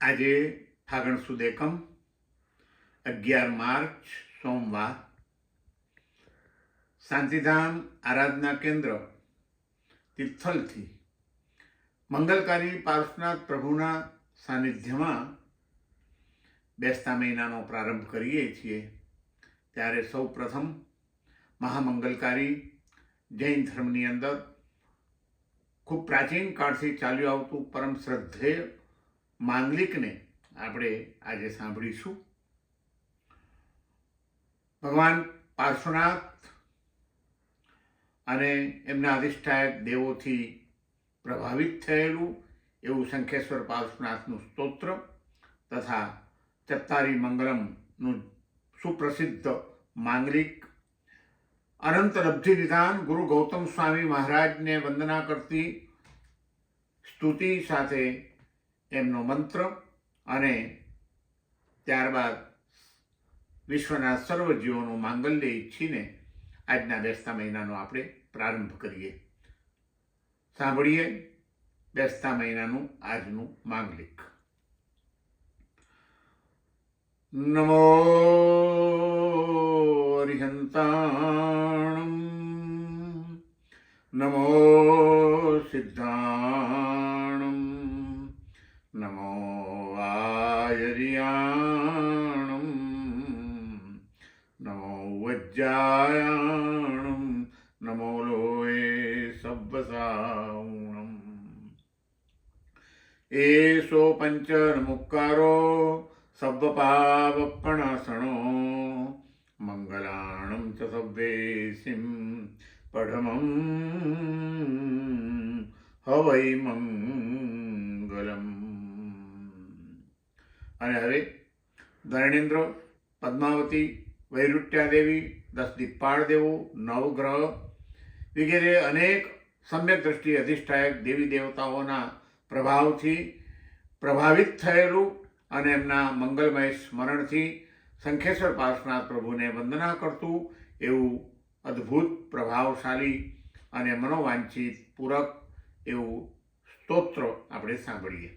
આજે ફાગણ સુદ એકમ, અગિયાર માર્ચ, સોમવાર. શાંતિધામ આરાધના કેન્દ્ર તિથલથી મંગલકારી પાર્શ્વનાથ પ્રભુના સાનિધ્યમાં બેસતા મહિનાનો પ્રારંભ કરીએ છીએ. ત્યારે સૌ પ્રથમ મહામંગલકારી જૈન ધર્મની અંદર ખૂબ પ્રાચીન કાળથી ચાલ્યું આવતું પરમ શ્રદ્ધેય માંગલિકને આપણે આજે સાંભળીશું. ભગવાન પાર્શ્વનાથ અને એમના અધિષ્ઠાયક દેવોથી પ્રભાવિત થયેલું એવું શંખેશ્વર પાર્શ્વનાથનું સ્તોત્ર તથા ચત્તારી મંગલમનું સુપ્રસિદ્ધ માંગલિક અનંત લબ્ધિ વિધાન ગુરુ ગૌતમ સ્વામી મહારાજને વંદના કરતી સ્તુતિ સાથે એમનો મંત્ર અને ત્યારબાદ વિશ્વના સર્વ જીવોનું માંગલ્ય ઈચ્છીને આજના બેસતા મહિનાનો આપણે પ્રારંભ કરીએ. સાંભળીએ બેસતા મહિનાનું આજનું માંગલિક. નમો పద్యాయాణం నమో లోయే సవ్వసావుణం ఏషో పంచనముక్కరో సవ్వపావప్పణాసనో మంగళాణం చ సవ్వేసిం పఠమం హవై మంగళం అని హరి ధరణీంద్ర పద్మావతి પદ્માવતી વૈરુટ્યાદેવી દસ દિપ્પાળ દેવો નવગ્રહ વગેરે અનેક સમ્યક દ્રષ્ટિ અધિષ્ઠાયક દેવી દેવતાઓના પ્રભાવથી પ્રભાવિત થયેલું અને એમના મંગલમય સ્મરણથી શંખેશ્વર પાર્શ્વનાથ પ્રભુને વંદના કરતું એવું અદ્ભુત પ્રભાવશાળી અને મનોવાંછિત પૂરક એવું સ્તોત્ર આપણે સાંભળીએ.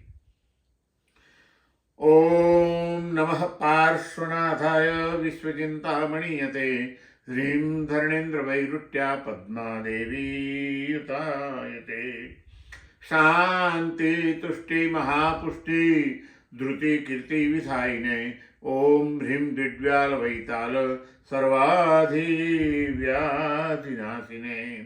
ઓમ નમઃ વિશ્વચિંતામણીયતે હ્રીમ ધર્ણેન્દ્ર વૈરુટ્યા પદ્માદેવીયુતાયતે શાંતિ તુષ્ટિ મહાપુષ્ટિ ધૃતિ કીર્તિ વિધાયિને ઓમ હ્રીમ દિડ્વ્યાલ વૈતાલ સર્વાધિવ્યાધિનાશિને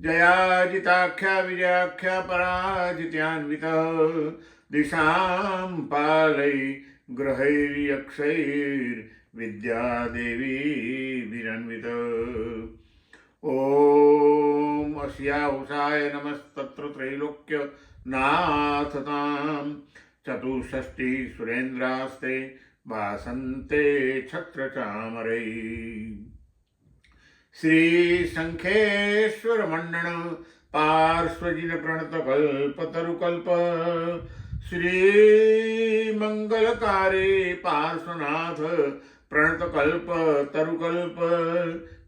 જયાજિતાખ્યા વિજયાખ્યા પરાજિત્યાન્વિત દિશાં પાલય ગ્રહૈર્યક્ષૈર વિદ્યાદેવી વિરન્વિત ઓમ અસ્યાઉષાય નમસ્તત્ર ત્રૈલોક્ય શ્રી મંગલકારે પાર્શ્વનાથ પ્રણતકલ્પ તરુકલ્પ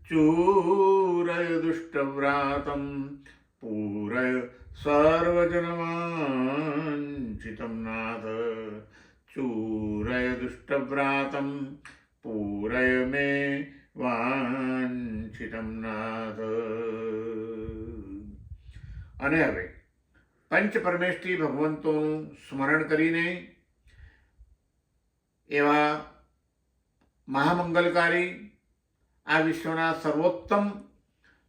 ચૂરય દુષ્ટવ્રાતમ પૂરય સર્વજનવાંચિતમ નાથ ચૂરય દુષ્ટવ્રાતમ પૂરય મે વાંછિતમ નાથ અને હવે પંચ પરમેષ્ઠી ભગવંતોનું સ્મરણ કરીને એવા મહામંગલકારી આ વિશ્વના સર્વોત્તમ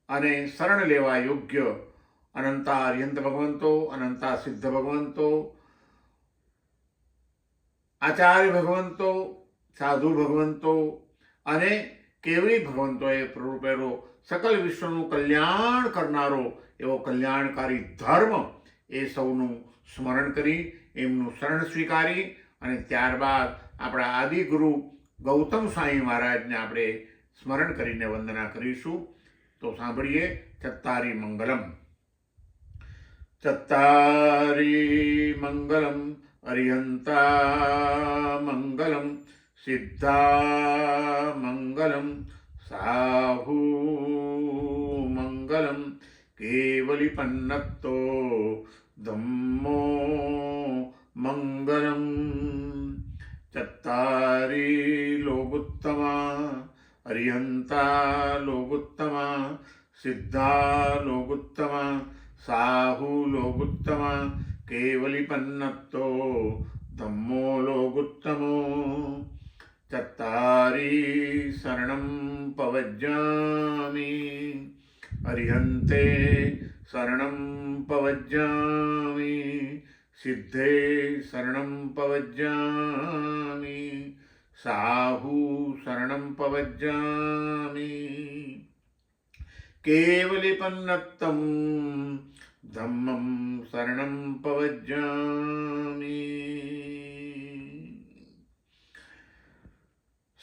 અને શરણ લેવા યોગ્ય અનંતા અર્યંત ભગવંતો અનંતા સિદ્ધ ભગવંતો, આચાર્ય ભગવંતો, સાધુ ભગવંતો અને કેવળી ભગવંતોએ પ્રરૂપેલો સકલ વિશ્વનું કલ્યાણ કરનારો એવો કલ્યાણકારી ધર્મ એ સૌનું સ્મરણ કરી, એમનું શરણ સ્વીકારી અને ત્યારબાદ આપણા આદિગુરુ ગૌતમ સ્વામી મહારાજને આપણે સ્મરણ કરીને વંદના કરીશું. તો સાંભળીએ, ચત્તારી મંગલમ. ચત્તારી મંગલમ, અરિહંતા મંગલમ, સિદ્ધા મંગલમ, સાહુ મંગલમ ഏവലി പന്നത്തോ ദമ്മോ മംഗലം ചത്താരി ലോകുത്തമ അരിയന്ത ലോകുത്തമ സിദ്ധ ലോകുത്തമ സാഹു ലോകുത്തമ കേവലി പന്നത്തോ దమ్మో లోగుత్తమో చత్తారీ శరణం పవజ్జామి अरिहन्ते शरणं पवज्जामि सिद्धे शरणं पवज्जामि साहु शरणं पवज्जामि केवलिपन्नत्तं धम्मं शरणं पवज्जामि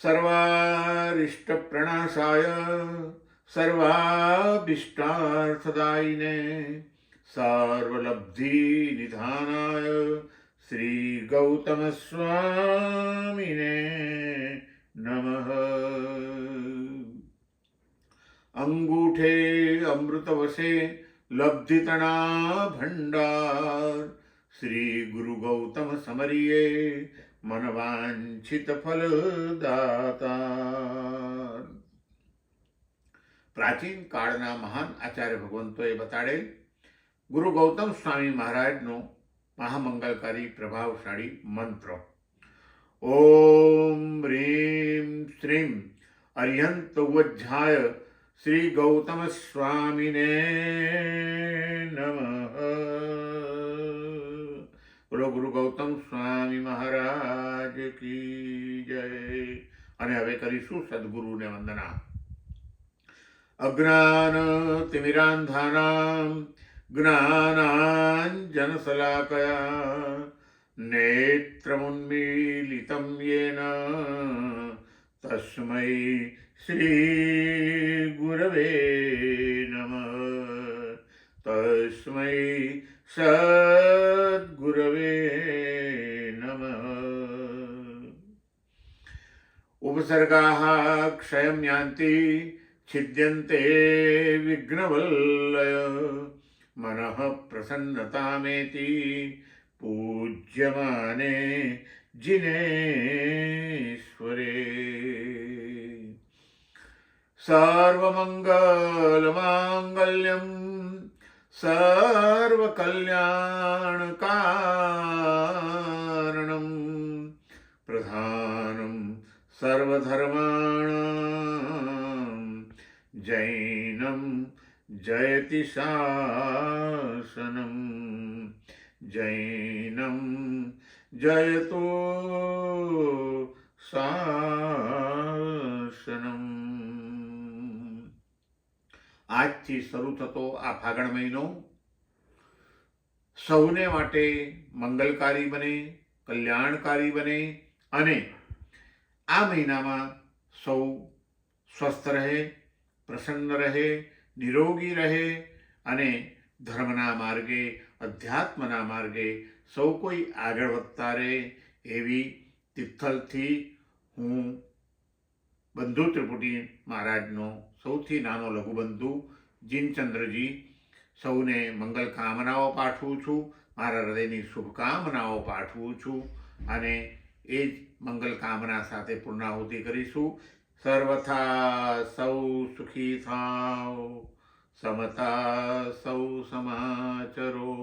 सर्वारिष्टप्रणाशाय सर्वाभीष्टार्थदायिने सार्वलब्धिनिधानाय श्रीगौतमस्वामिने नमः। अङ्गूठे अमृतवशे लब्धितणा भंडार मनवाञ्छितफलदाता। પ્રાચીન કાળના મહાન આચાર્ય ભગવંતોએ બતાડેલ ગુરુ ગૌતમ સ્વામી મહારાજનો મહામંગલકારી પ્રભાવશાળી મંત્ર. ઓમ રીમ શ્રીમ અર્યંત વજ્જાય શ્રી ગૌતમ સ્વામીને નમઃ. બોલો ગુરુ ગૌતમ સ્વામી મહારાજ કી જય. અને હવે કરીશું સદગુરુને વંદના. અજ્ઞાન તિમિરાંધાનામ જ્ઞાનાંજન શલાકયા નેત્રમુન્મીલિતમ યેન તસ્મૈ શ્રી ગુરવે નમઃ તસ્મૈ સદ્ગુરવે નમઃ ഛിദ്യന്തേ വിഘ്നവല്ലയ. മനഃ പ്രസന്നതാമേതി. പൂജ്യമാനേ ജിനേശ്വരേ. സർവമംഗലമാംഗല്യം സർവകല്യാണകാരണം. പ്രധാനം സർവധർമാണ जैनं जयति शासनं जैनं जयतो શાસનમ આજથી શરૂ થતો આ ફાગણ મહિનો સૌને માટે મંગલકારી બને કલ્યાણકારી બને અને આ મહિનામાં સૌ સ્વસ્થ રહે પ્રસન્ન રહે, નિરોગી રહે અને ધર્મના માર્ગે, અધ્યાત્મના માર્ગે સૌ કોઈ આગળ વધતા રહે એવી તિથલથી હું બંધુ ત્રિપુટી મહારાજનો સૌથી નાનો લઘુબંધુ જીનચંદ્રજી સૌને મંગલ કામનાઓ પાઠવું છું, મારા હૃદયની શુભકામનાઓ પાઠવું છું અને એ જ મંગલ કામના સાથે પૂર્ણાહુતિ કરીશું. सर्वथा सौ सुखी थाव समता सौ समाचरो।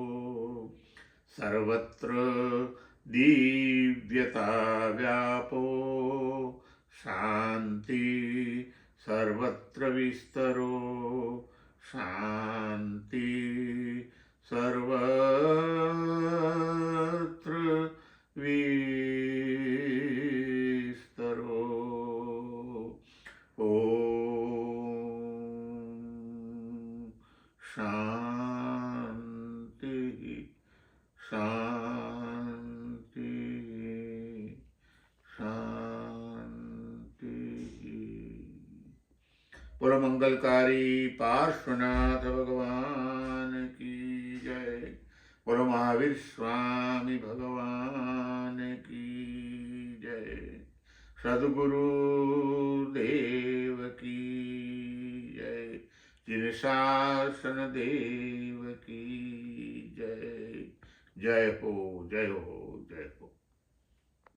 सर्वत्र दिव्यता व्यापो शांती सर्वत्र विस्तरो। शांती सर्वत्र वि શાંતિ શાંતિ શાંતિ. બોલો મંગલકારી પાર્શ્વનાથ ભગવાન કી જય. બોલો મહાવીર સ્વામી ભગવાન કી જય. સદગુરુ દેવ કી જીન શાસન દેવ કી જય જય હો જય હો